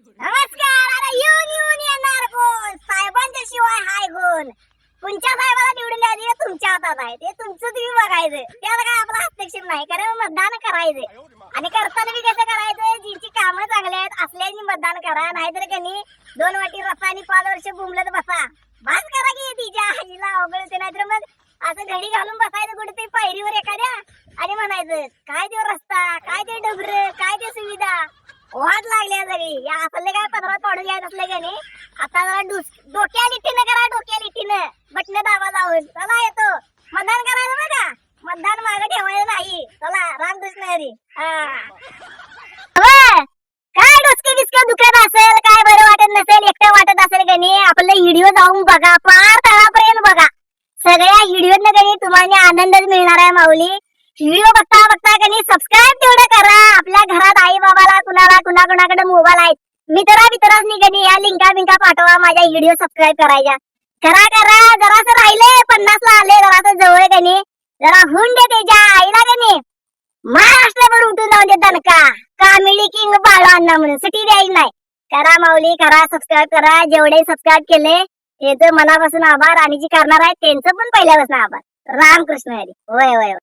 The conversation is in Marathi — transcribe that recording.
नमस्कार आता येऊन येऊन येणार कोण? साहेबांच्या शिवाय हाय कोण? तुमच्या साहेबाला निवडून द्यायचे तुमच्या हातात आहे. ते तुमचं तुम्ही बघायचं. त्याला काय आपला हस्तक्षेप नाही कारण मतदान करायचं. आणि करताना बी कसं करायचं? जिची कामं चांगली आहेत असल्यानी मतदान करा. नाहीतर कनी दोन वाटी रस्ता आणि पाच वर्ष बुमलत बसा. बस करा की तिच्या आजीला अवघड होते. नाहीतर मग असं घडी घालून बसायचं कुठेतरी पायरीवर एखाद्या आणि म्हणायचं काय ते रस्ता? काय ते डबर काय ते सुविधा? वाट लागल्या सगळी या असले काय पदरात पाडून घ्यायचं असले का नाही आता जरा डुस डोक्या लिटीनं करा डोक्या लिटीनं बटन दाबा जाऊन. चला येतो. मतदान करायचं बघा मतदान मागे ठेवायचं नाही. चला रामकृष्ण हरी. काय डोसके बिस्के दुखत असेल काय बरं वाटत नसेल एकटं वाटत असेल का नाही आपलं व्हिडिओ जाऊन बघा. पार तळापर्यंत बघा. सगळ्या व्हिडिओ कधी तुम्हाला आनंदच मिळणार आहे माऊली. व्हिडिओ बघता बघता कुणा कुणाकडे मोबाईल आहेत. मित्रा मित्रांनी निघणी या लिंका बिंका पाठवा माझ्या व्हिडिओ सबस्क्राईब करायच्या. करा करा जरासं राहिले पन्नास ला आले जरासं जवळ कनी जरा हुंड दे त्याच्या आईला कनी महाराष्ट्रभर उठून जाऊन दे दणका. कामिडी किंग बाळांना म्हणून सुट्टी द्यायची नाही. करा माऊली करा सबस्क्राईब करा. जेवढे सबस्क्राईब केले त्याचं मनापासून आभार. आणि जी करणार आहेत त्यांचं पण पहिल्यापासून आभार. रामकृष्ण हरी. होय होय होय.